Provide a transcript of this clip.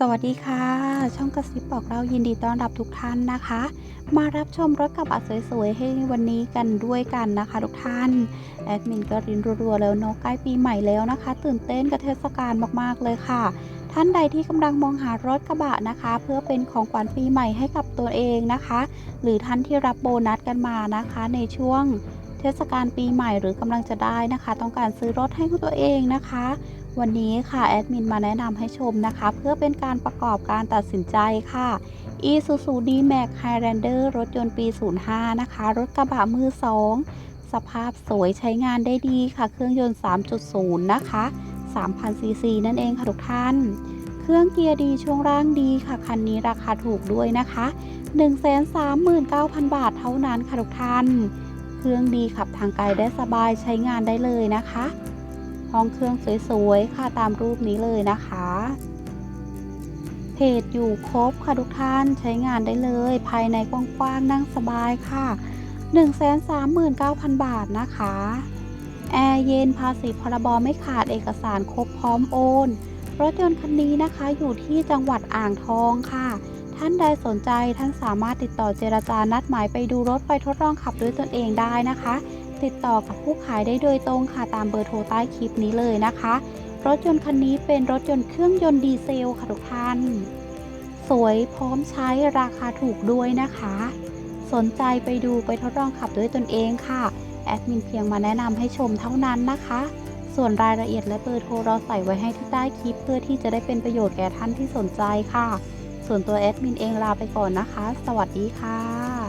สวัสดีค่ะ ช่องกระซิบบอกเรายินดีต้อนรับทุกท่านนะคะ มารับชมรถกระบะสวยๆ ให้วันนี้กันด้วยกันนะคะทุกท่านแอดมินก็รินรัวๆแล้วเนาะใกล้ปีใหม่แล้วนะคะ ตื่นเต้นกับเทศกาลมากๆเลยค่ะ ท่านใดที่กำลังมองหารถกระบะนะคะ เพื่อเป็นของขวัญปีใหม่ให้กับตัวเองนะคะ หรือท่านที่รับโบนัสกันมานะคะ ในช่วงเทศกาลปีใหม่หรือกำลังจะได้นะคะ ต้องการซื้อรถให้กับตัวเองนะคะ วันนี้ค่ะแอดมินมาแนะนำให้ชมนะคะ เพื่อเป็นการประกอบการตัดสินใจค่ะ Isuzu D-Max Highlander รถยนต์ปี 05 นะคะ รถกระบะมือ 2 สภาพสวยใช้งานได้ดีค่ะ เครื่องยนต์ 3.0 นะคะ3,000ซีซีนั่นเองค่ะทุกท่าน เครื่องเกียร์ดีช่วงล่างดีค่ะ คันนี้ราคาถูกด้วยนะคะ 139,000 บาทเท่านั้นค่ะทุกท่าน เครื่องดีขับทางไกลได้สบายใช้งานได้เลยนะคะ ห้องเครื่องสวยๆ ค่ะตามรูปนี้เลยนะคะ เพจอยู่ครบค่ะทุกท่านใช้งานได้เลย ภายในกว้างๆนั่งสบายค่ะ139,000 บาทนะคะ แอร์เย็นภาษีพรบไม่ขาดเอกสารครบพร้อมโอน รถยนต์คันนี้นะคะอยู่ที่จังหวัดอ่างทองค่ะ ท่านใดสนใจท่านสามารถติดต่อเจรจานัดหมายไปดูรถไปทดลองขับด้วยตนเองได้นะคะ ติดต่อกับผู้ขายได้โดยตรงค่ะตามเบอร์โทรใต้คลิปนี้เลยนะคะ รถยนต์คันนี้เป็นรถยนต์เครื่องยนต์ดีเซลค่ะทุกท่าน สวยพร้อมใช้ราคาถูกด้วยนะคะ สนใจไปดูไปทดลองขับด้วยตนเองค่ะ แอดมินเพียงมาแนะนำให้ชมเท่านั้นนะคะ ส่วนรายละเอียดและเบอร์โทรเราใส่ไว้ให้ที่ใต้คลิป เพื่อที่จะได้เป็นประโยชน์แก่ท่านที่สนใจค่ะ ส่วนตัวแอดมินเองลาไปก่อนนะคะ สวัสดีค่ะ